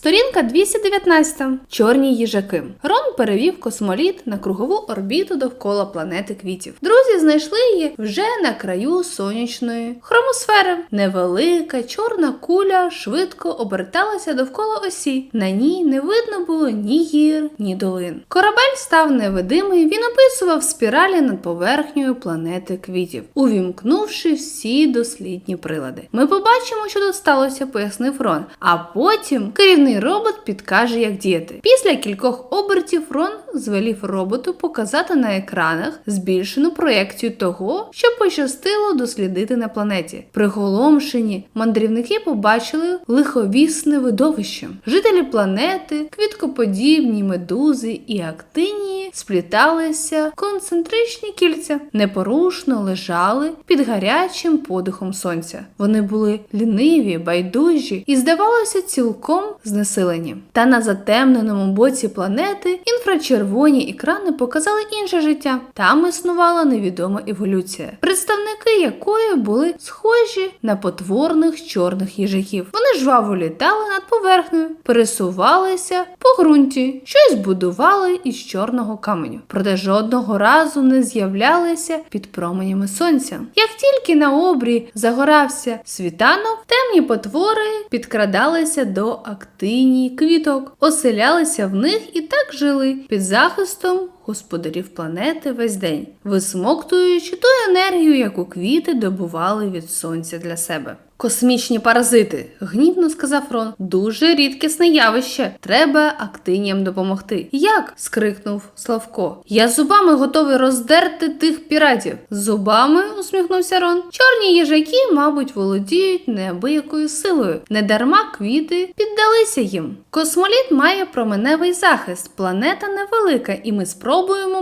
Сторінка 219. Чорні їжаки. Рон перевів космоліт на кругову орбіту довкола планети квітів. Друзі знайшли її вже на краю сонячної хромосфери. Невелика чорна куля швидко оберталася довкола осі. На ній не видно було ні гір, ні долин. Корабель став невидимий. Він описував спіралі над поверхнею планети квітів, увімкнувши всі дослідні прилади. Ми побачимо, що тут сталося, пояснив Рон. А потім керівний робот підкаже, як діяти. Після кількох обертів Рон звелів роботу показати на екранах збільшену проекцію того, що пощастило дослідити на планеті. Приголомшені мандрівники побачили лиховісне видовище. Жителі планети, квіткоподібні медузи і актинії спліталися концентричні кільця, непорушно лежали під гарячим подихом сонця. Вони були ліниві, байдужі і, здавалося, цілком знесилені. Та на затемненому боці планети інфрачервоні екрани показали інше життя. Там існувала невідома еволюція, представники якої були схожі на потворних чорних їжаків. Вони жваво літали над поверхнею, пересувалися по ґрунті, щось будували із чорного каменю, проте жодного разу не з'являлися під променями сонця. Як тільки на обрі загорався світанок, темні потвори підкрадалися до актиній квіток, оселялися в них і так жили під захистом господарів планети весь день, висмоктуючи ту енергію, яку квіти добували від сонця для себе. Космічні паразити, гнівно сказав Рон. Дуже рідкісне явище. Треба актиніям допомогти. Як? скрикнув Славко. Я зубами готовий роздерти тих піратів. Зубами? усміхнувся Рон. Чорні їжаки, мабуть, володіють неабиякою силою. Недарма квіти піддалися їм. Космоліт має променевий захист. Планета невелика, і ми спробуємо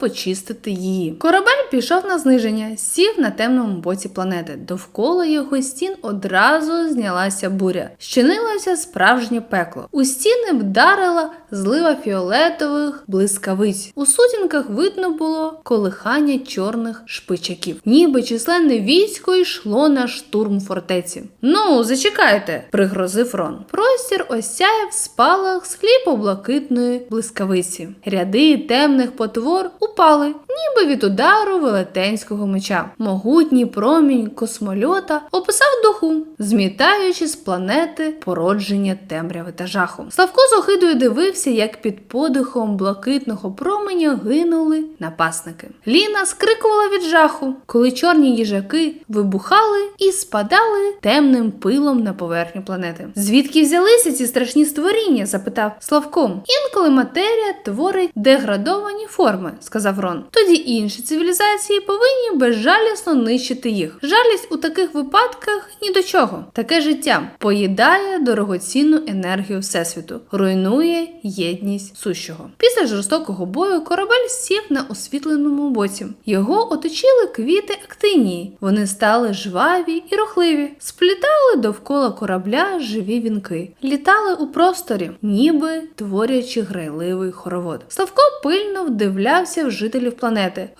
почистити її. Корабель пішов на зниження, сів на темному боці планети. Довкола його стін одразу знялася буря. Щинилося справжнє пекло. У стіни вдарила злива фіолетових блискавиць. У сутінках видно було колихання чорних шпичаків, ніби численне військо йшло на штурм фортеці. Ну, зачекайте, пригрозив Рон. Простір осяяв спалах сліпо-блакитної блискавиці. Ряди темних потвор упали, ніби від удару велетенського меча. Могутній промінь космольота описав духу, змітаючи з планети породження темряви та жаху. Славко з охидою дивився, як під подихом блакитного променя гинули напасники. Ліна скрикувала від жаху, коли чорні їжаки вибухали і спадали темним пилом на поверхню планети. Звідки взялися ці страшні створіння? запитав Славко. Інколи матерія творить деградовані форми, сказав Рон. Тоді інші цивілізації повинні безжалісно нищити їх. Жалість у таких випадках ні до чого. Таке життя поїдає дорогоцінну енергію Всесвіту, руйнує єдність сущого. Після жорстокого бою корабель сів на освітленому боці. Його оточили квіти актинії. Вони стали жваві і рухливі, сплітали довкола корабля живі вінки, літали у просторі, ніби творячи грайливий хоровод. Славко пильно вдивлявся в жителів планети,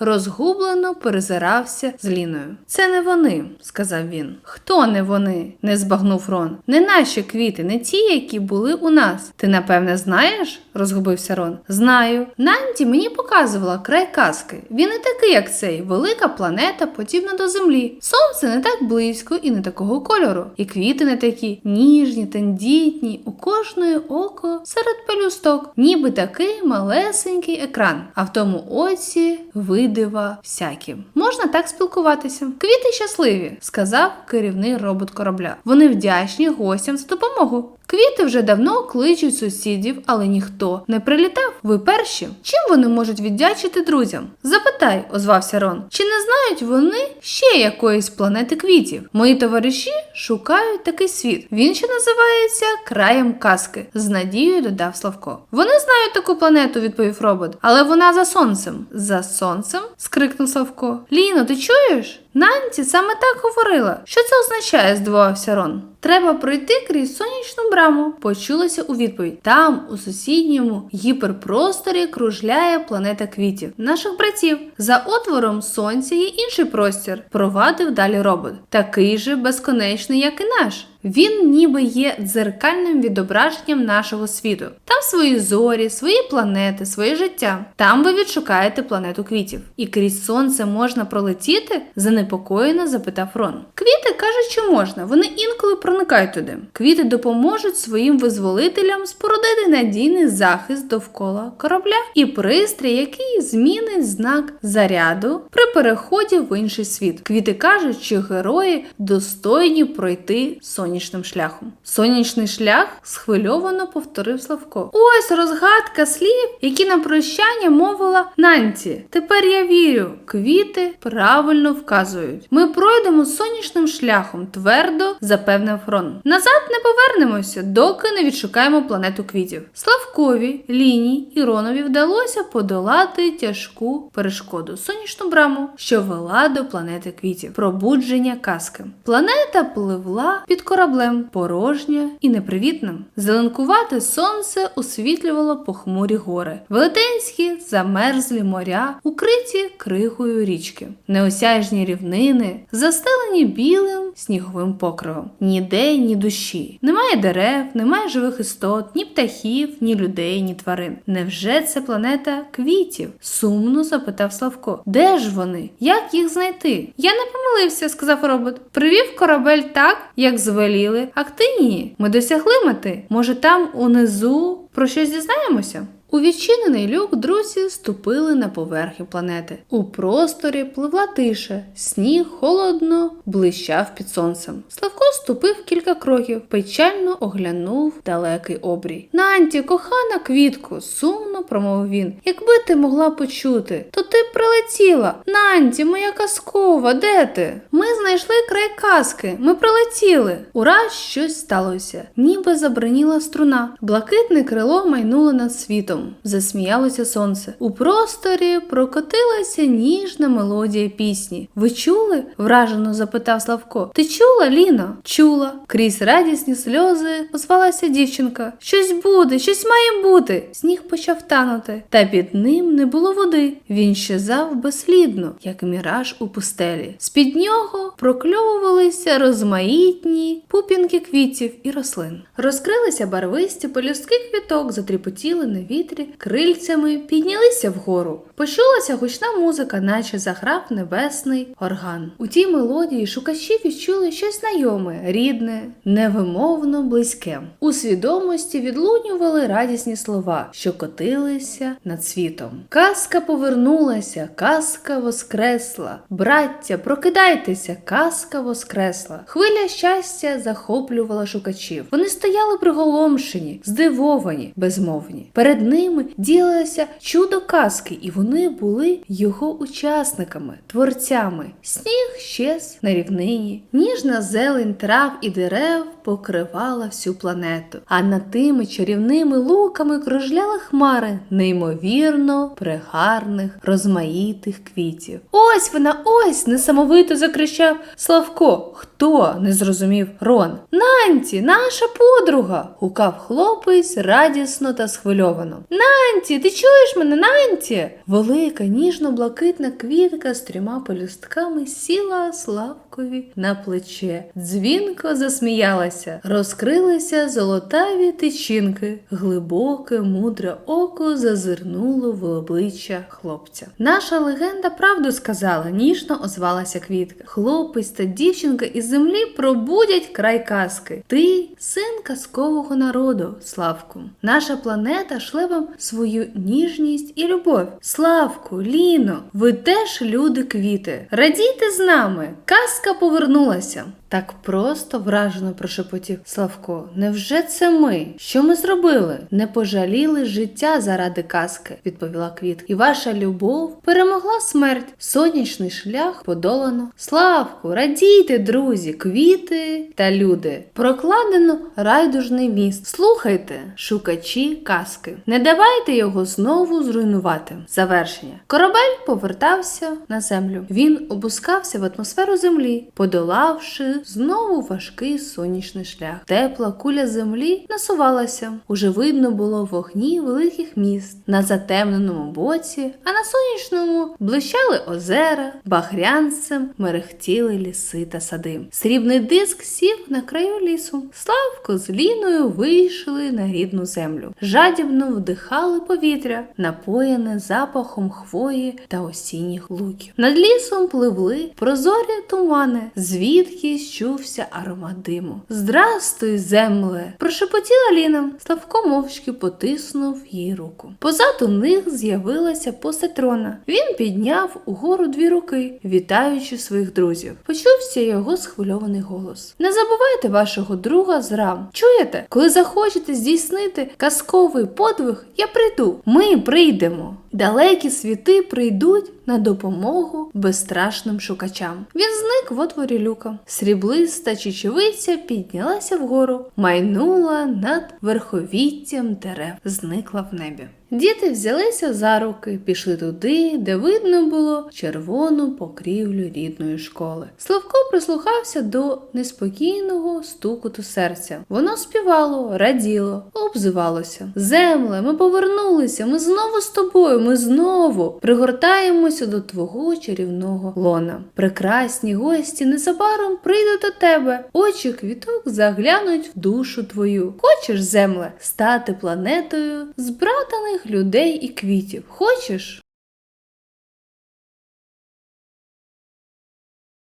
розгублено перезирався з Ліною. Це не вони, сказав він. Хто не вони? не збагнув Рон. Не наші квіти, не ті, які були у нас. Ти напевне знаєш? розгубився Рон. Знаю. Нанті мені показувала край казки. Він не такий, як цей, велика планета, подібна до землі. Сонце не так близько і не такого кольору. І квіти не такі ніжні, тендітні, у кожної око серед пелюсток, ніби такий малесенький екран. А в тому оці видива всякі. Можна так спілкуватися. Квіти щасливі, сказав керівний робот корабля. Вони вдячні гостям за допомогу. Квіти вже давно кличуть сусідів, але ніхто не прилітав. Ви перші. Чим вони можуть віддячити друзям? Запитай, озвався Рон. Чи не знають вони ще якоїсь планети квітів? Мої товариші шукають такий світ. Він ще називається краєм казки. З надією додав Славко. Вони знають таку планету, відповів робот, але вона за сонцем. За сонцем? скрикнув Славко. Ліно, ти чуєш? Нанці саме так говорила. Що це означає? здивувався Рон. Треба пройти крізь сонячну браму. Почулося у відповідь. Там, у сусідньому гіперпросторі, кружляє планета квітів, наших братів. За отвором сонця є інший простір. Провадив далі робот. Такий же безконечний, як і наш. Він ніби є дзеркальним відображенням нашого світу. Там свої зорі, свої планети, своє життя. Там ви відшукаєте планету квітів. І крізь сонце можна пролетіти? занепокоєно запитав Рон. Квіти кажуть, що можна. Вони інколи проникають туди. Квіти допоможуть своїм визволителям спорудити надійний захист довкола корабля і пристрій, який змінить знак заряду при переході в інший світ. Квіти кажуть, що герої достойні пройти сонячним шляхом. Сонячний шлях схвильовано повторив Славко. Ось розгадка слів, які на прощання мовила Нанті. Тепер я вірю, квіти правильно вказують. Ми пройдемо сонячним шляхом, твердо запевнив Фрон. Назад не повернемося, доки не відшукаємо планету квітів. Славкові, Ліні і Ронові вдалося подолати тяжку перешкоду сонячну браму, що вела до планети квітів. Пробудження казки. Планета пливла під кораблем, порожня і непривітна. Зеленкувате сонце освітлювало похмурі гори, велетенські замерзлі моря, укриті кригою річки, неосяжні рівнини, застелені білим сніговим покривом. Ніде ні душі. Немає дерев, немає живих істот, ні птахів, ні людей, ні тварин. Невже це планета квітів? Сумно запитав Славко. Де ж вони? Як їх знайти? Я не помилився, сказав робот. Привів корабель так, як звеліли. А ні. Ми досягли мети. Може, там унизу про щось дізнаємося? У відчинений люк друзі ступили на поверхню планети. У просторі пливла тиша, сніг холодно блищав під сонцем. Славко ступив кілька кроків, печально оглянув далекий обрій. Нанті, кохана квітко, сумно промовив він. Якби ти могла почути, то прилетіла. Нанті, моя казкова, де ти? Ми знайшли край казки, ми прилетіли. Ураз щось сталося, ніби забраніла струна. Блакитне крило майнуло над світом. Засміялося сонце. У просторі прокотилася ніжна мелодія пісні. Ви чули? вражено запитав Славко. Ти чула, Ліно? Чула. Крізь радісні сльози озвалася дівчинка. Щось буде, щось має бути. Сніг почав танути, та під ним не було води. Він щезав безслідно, як міраж у пустелі. З-під нього прокльовувалися розмаїтні пупінки квітів і рослин. Розкрилися барвисті пелюстки квіток, затріпотіли на вітрі, крильцями піднялися вгору. Почулася гучна музика, наче заграв небесний орган. У тій мелодії шукачі відчули щось знайоме, рідне, невимовно близьке. У свідомості відлунювали радісні слова, що котилися над світом. Казка повернулася, казка воскресла. Браття, прокидайтеся, казка воскресла. Хвиля щастя захоплювала шукачів. Вони стояли приголомшені, здивовані, безмовні. Перед ними ділилося чудо казки, і вони були його учасниками, творцями. Сніг щез на рівнині, ніжна зелень трав і дерев покривала всю планету, а над тими чарівними луками кружляли хмари неймовірно пригарних, розмаїтих квітів. Ось вона, ось! несамовито закричав Славко. Хто? не зрозумів Рон. Нанті, наша подруга. гукав хлопець радісно та схвильовано. Нанті, ти чуєш мене, Нанті? Велика ніжно-блакитна квітка з трьома пелюстками сіла Славкові на плече. Дзвінко засміялася, розкрилися золотаві тичинки, глибоке, мудре око зазирнуло в обличчя хлопця. Наша легенда правду сказала, ніжно озвалася квітка. Хлопець та дівчинка із землі пробудять край казки. Ти син казкового народу, Славку. Наша планета шле вам свою ніжність і любов. Славку, Ліно, ви теж люди квіти. Радійте з нами, казка повернулася. Так просто вражено прошепотів Славко. Невже це ми? Що ми зробили? Не пожаліли життя заради казки, відповіла Квітка. І ваша любов перемогла смерть. Сонячний шлях подолано. Славку, радійте, друзі, квіти та люди. Прокладено райдужний міст. Слухайте, шукачі казки. Не давайте його знову зруйнувати. Завершення. Корабель повертався на землю. Він опускався в атмосферу землі, подолавши знову важкий сонячний шлях. Тепла куля землі насувалася. Уже видно було вогні великих міст на затемненому боці, а на сонячному блищали озера, багрянцем мерехтіли ліси та сади. Срібний диск сів на краю лісу. Славко з Ліною вийшли на рідну землю. Жадібно вдихали повітря, напоєне запахом хвої та осінніх луків. Над лісом пливли прозорі тумани, звідки чувся аромат диму. Здрастуй, земле! прошепотіла Ліна. Славко мовчки потиснув їй руку. Позаду них з'явилася постать трона. Він підняв угору дві руки, вітаючи своїх друзів. Почувся його схвильований голос. Не забувайте вашого друга з рам. Чуєте, коли захочете здійснити казковий подвиг, я прийду. Ми прийдемо. Далекі світи прийдуть на допомогу безстрашним шукачам. Він зник в отворі люка. Сріблиста чечевиця піднялася вгору, майнула над верховіттям дерев, зникла в небі. Діти взялися за руки, пішли туди, де видно було червону покрівлю рідної школи. Славко прислухався до неспокійного стукоту серця. Воно співало, раділо, обзивалося. Земле, ми повернулися, ми знову з тобою, ми знову пригортаємося до твого чарівного лона. Прекрасні гості незабаром прийдуть до тебе. Очі квіток заглянуть в душу твою. Хочеш, земле, стати планетою збратаних людей і квітів? Хочеш?